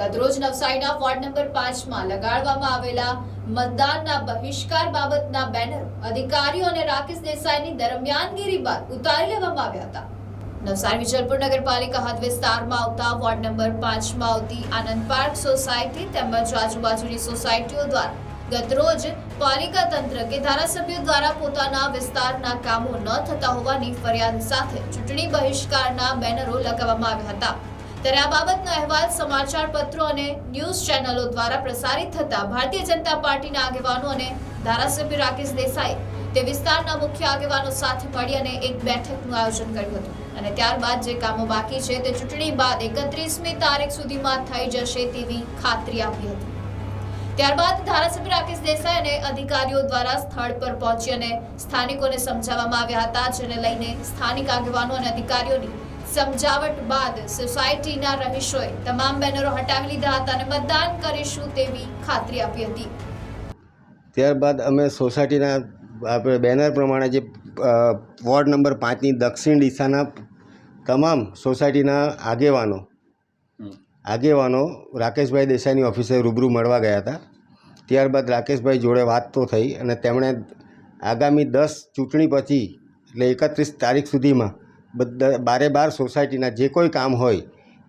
ગતરોજ નવસારીના ward number પાંચમાં લગાડવામાં આવેલા મતદાનના બહિષ્કાર બાબતના બેનર અધિકારીઓ અને રાકેશ દેસાઈની દરમિયાનગીરી બાદ ઉતારી લેવામાં આવ્યા હતા. નવસારી વિજલપુર નગરપાલિકા હદ વિસ્તારમાં આવતા વોર્ડ નંબર પાંચમાં આવતી આનંદ પાર્ક સોસાયટી તેમજ આજુબાજુની સોસાયટીઓ દ્વારા ગતરોજ પાલિકા તંત્ર કે ધારાસભ્યો દ્વારા પોતાના વિસ્તારના કામો ન થતા હોવાની ફરિયાદ સાથે ચૂંટણી બહિષ્કારના બેનરો લગાવવામાં આવ્યા હતા. ત્યારે આ બાબતનો અહેવાલ સમાચાર પત્રો અને ન્યૂઝ ચેનલો દ્વારા પ્રસારિત થતા ભારતીય જનતા પાર્ટીના આગેવાનો અને ધારાસભ્ય રાકેશ દેસાઈ તે વિસ્તારના મુખ્ય આગેવાનો સાથે મળી અને એક બેઠકનું આયોજન કર્યું હતું. અને ત્યારબાદ જે કામો બાકી છે તે ચૂંટણી બાદ એકત્રીસમી તારીખ સુધીમાં થઈ જશે તેવી ખાતરી આપી હતી. ત્યારબાદ ધારાસભ્ય રાકેશ દેસાઈ અને અધિકારીઓ દ્વારા સ્થળ પર પહોંચી અને સ્થાનિકોને સમજાવવામાં આવ્યા હતા, જેને લઈને સ્થાનિક આગેવાનો અને અધિકારીઓની સમજાવટ બાદ સોસાયટીના રહીશોએ તમામ બેનરો હટાવી લીધા હતા અને મતદાન કરીશું તેવી ખાતરી આપી હતી. ત્યારબાદ અમે સોસાયટીના આપણે બેનર પ્રમાણે જે વોર્ડ નંબર પાંચની દક્ષિણ દિશાના તમામ સોસાયટીના આગેવાનો આગેવાનો રાકેશભાઈ દેસાઈની ઓફિસે રૂબરૂ મળવા ગયા હતા. ત્યારબાદ રાકેશભાઈ જોડે વાત તો થઈ અને તેમણે આગામી દસ ચૂંટણી પછી એટલે એકત્રીસ તારીખ સુધીમાં બધા બારે બાર સોસાયટીના જે કોઈ કામ હોય,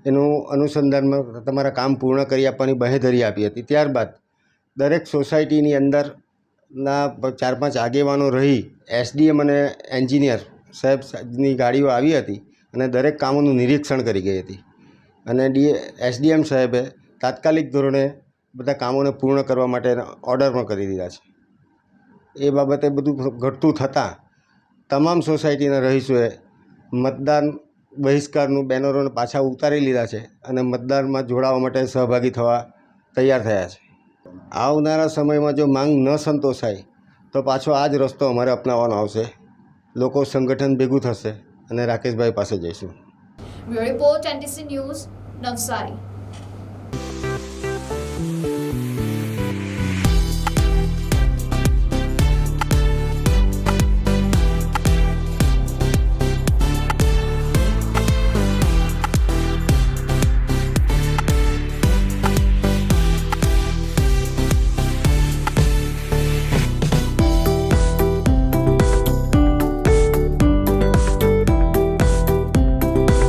એનું અનુસંધાનમાં તમારા કામ પૂર્ણ કરી આપવાની બાહેધરી આપી હતી. ત્યારબાદ દરેક સોસાયટીની અંદરના ચાર પાંચ આગેવાનો રહી એસડીએમ અને એન્જિનિયર સાહેબની ગાડીઓ આવી હતી અને દરેક કામોનું નિરીક્ષણ કરી ગઈ હતી. અને ડી, એસડીએમ સાહેબે તાત્કાલિક ધોરણે બધા કામોને પૂર્ણ કરવા માટે ઓર્ડર પણ કરી દીધા છે. એ બાબતે બધું ઘટતું થતાં તમામ સોસાયટીના રહીશોએ મતદાન બહિષ્કારનું બેનરોને પાછા ઉતારી લીધા છે અને મતદાનમાં જોડાવા માટે સહભાગી થવા તૈયાર થયા છે. આવનારા સમયમાં જો માંગ ન સંતોષાય, તો પાછો આ જ રસ્તો અમારે અપનાવવાનો આવશે. લોકો સંગઠન ભેગું થશે અને રાકેશભાઈ પાસે જઈશું. Report NTC news Navsari.